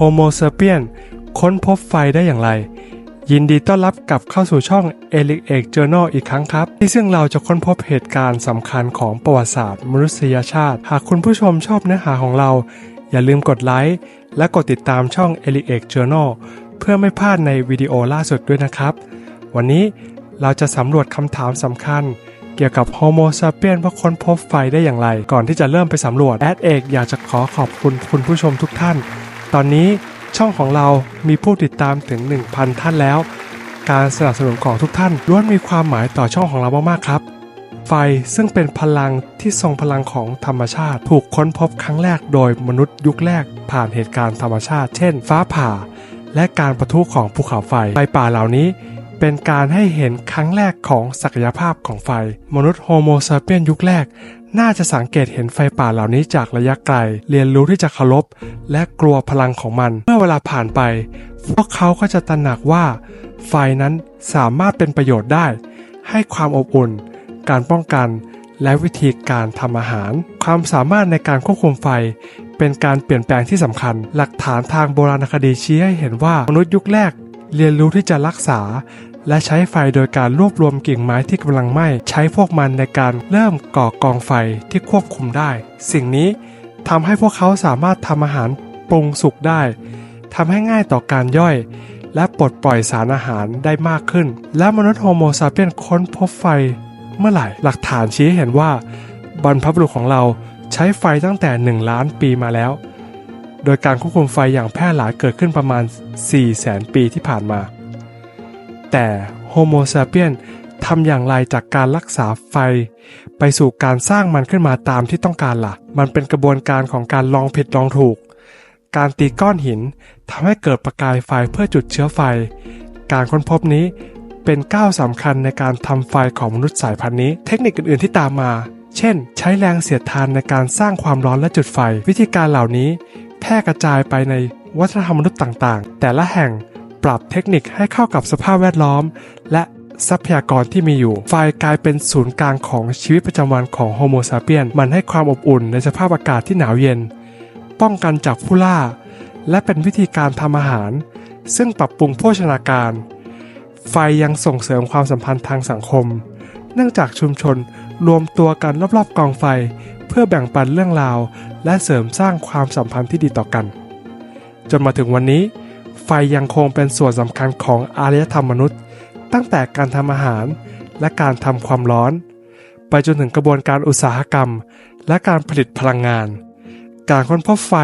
Homo sapien ค้นพบไฟได้อย่างไร ยินดีต้อนรับกลับเข้าสู่ช่อง e l i c e Journal อีกครั้งครับ ที่ซึ่งเราจะค้นพบเหตุการณ์สำคัญของประวัติศาสตร์มนุษยชาติ หากคุณผู้ชมชอบเนื้อหาของเรา อย่าลืมกดไลค์และกดติดตามช่อง e l i c e Journal เพื่อไม่พลาดในวิดีโอล่าสุดด้วยนะครับ วันนี้เราจะสำรวจคำถามสำคัญเกี่ยวกับ Homo sapien ว่าค้นพบไฟได้อย่างไร ก่อนที่จะเริ่มไปสำรวจแอดเอกอยากจะขอขอบคุณคุณผู้ชมทุกท่าน ตอนนี้ช่องของเรามีผู้ติดตามถึง 1,000 ท่านแล้ว การสนับสนุนของทุกท่านล้วนมีความหมายต่อช่องของเรามากๆครับ ไฟซึ่งเป็นพลังที่ทรงพลังของธรรมชาติ ถูกค้นพบครั้งแรกโดยมนุษย์ยุคแรกผ่านเหตุการณ์ธรรมชาติ เช่น ฟ้าผ่า และการประทุของภูเขาไฟไฟป่าเหล่านี้ เป็นการให้เห็นครั้งแรกของศักยภาพของไฟ มนุษย์โฮโมซาเปียนยุคแรก น่าจะสังเกตเห็นไฟป่าเหล่านี้จากระยะไกล เรียนรู้ที่จะเคารพและกลัวพลังของมัน เมื่อเวลาผ่านไป พวกเขาก็จะตระหนักว่า ไฟนั้นสามารถเป็นประโยชน์ได้ ให้ความอบอุ่น การป้องกัน และวิธีการทำอาหาร ความสามารถในการควบคุมไฟเป็นการเปลี่ยนแปลงที่สำคัญ หลักฐานทางโบราณคดีชี้ให้เห็นว่ามนุษย์ยุคแรกเรียนรู้ที่จะรักษา และใช้ไฟโดยการรวบรวมกิ่งไม้ที่กำลังไหม้ใช้พวกมันในการเริ่มก่อกองไฟที่ควบคุมได้ สิ่งนี้ทำให้พวกเขาสามารถทำอาหารปรุงสุกได้ทำให้ง่ายต่อการย่อย และปลดปล่อยสารอาหารได้มากขึ้น และมนุษย์โฮโมซาเปียนค้นพบไฟ เมื่อไหร่หลักฐานชี้ให้เห็นว่าบรรพบุรุษของเราใช้ไฟตั้งแต่ 1 ล้านปีมาแล้ว โดยการควบคุมไฟอย่างแพร่หลายเกิดขึ้นประมาณ 4 0 0แสนปีที่ผ่านมา แต่โฮโมซาเปียนทำอย่างไรจากการรักษาไฟ ไปสู่การสร้างมันขึ้นมาตามที่ต้องการล่ะ มันเป็นกระบวนการของการลองผิดลองถูก การตีก้อนหินทำให้เกิดประกายไฟเพื่อจุดเชื้อไฟ การค้นพบนี้เป็นก้าวสำคัญในการทำไฟของมนุษย์สายพันธุ์นี้ เทคนิคอื่นๆที่ตามมา เช่น ใช้แรงเสียดทานในการสร้างความร้อนและจุดไฟ วิธีการเหล่านี้ แพร่กระจายไปในวัฒนธรรมมนุษย์ต่างๆ แต่ละแห่ง ปรับเทคนิคให้เข้ากับสภาพแวดล้อม และทรัพยากรที่มีอยู่ ไฟกลายเป็นศูนย์กลางของชีวิตประจำวันของโฮโมซาเปียน มันให้ความอบอุ่นในสภาพอากาศที่หนาวเย็น ป้องกันจากผู้ล่า และเป็นวิธีการทำอาหาร ซึ่งปรับปรุงโภชนาการ ไฟยังส่งเสริมความสัมพันธ์ทางสังคม เนื่องจากชุมชนรวมตัวกันรอบๆกองไฟ เพื่อแบ่งปันเรื่องราว และเสริมสร้างความสัมพันธ์ที่ดีต่อกัน จนมาถึงวันนี้ ฟยังคงเป็นส่วนสำคัญของอารยธรรมมนุษย์ ตั้งแต่การทำอาหารและการทำความร้อน ไปจนถึงกระบวนการอุตสาหกรรม และการผลิตพลังงาน การค้นพบไฟ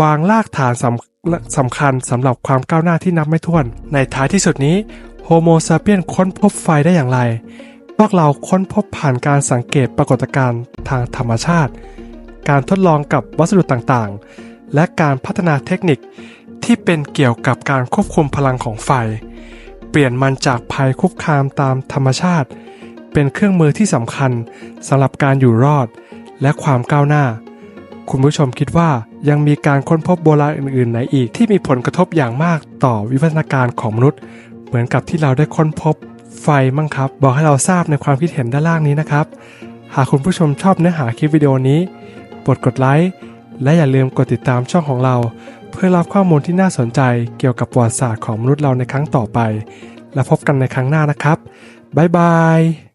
วางรากฐานสำสำคัญสำหรับความก้าวหน้าที่นับไม่ถ้วน ในท้ายที่สุดนี้โฮโมซาเปียนค้นพบไฟได้อย่างไร พวกเราค้นพบผ่านการสังเกตปรากฏการณ์ทางธรรมชาติ การทดลองกับวัสดุต่างๆ และการพัฒนาเทคนิค ที่เป็นเกี่ยวกับการควบคุมพลังของไฟ เปลี่ยนมันจากภัยคุกคามตามธรรมชาติ เป็นเครื่องมือที่สำคัญสำหรับการอยู่รอดและความก้าวหน้า คุณผู้ชมคิดว่ายังมีการค้นพบโบราณอื่นๆไหนอีกที่มีผลกระทบอย่างมากต่อวิวัฒนาการของมนุษย์ เหมือนกับที่เราได้ค้นพบไฟมั่งครับ บอกให้เราทราบในความคิดเห็นด้านล่างนี้นะครับ หากคุณผู้ชมชอบเนื้อหาคลิปวิดีโอนี้กดกดไลค์และอย่าลืมกดติดตามช่องของเรา เพื่อรับข้อมูลที่น่าสนใจเกี่ยวกับประวัติศาสตร์ของมนุษย์เราในครั้งต่อไป และพบกันในครั้งหน้านะครับ บ๊ายบาย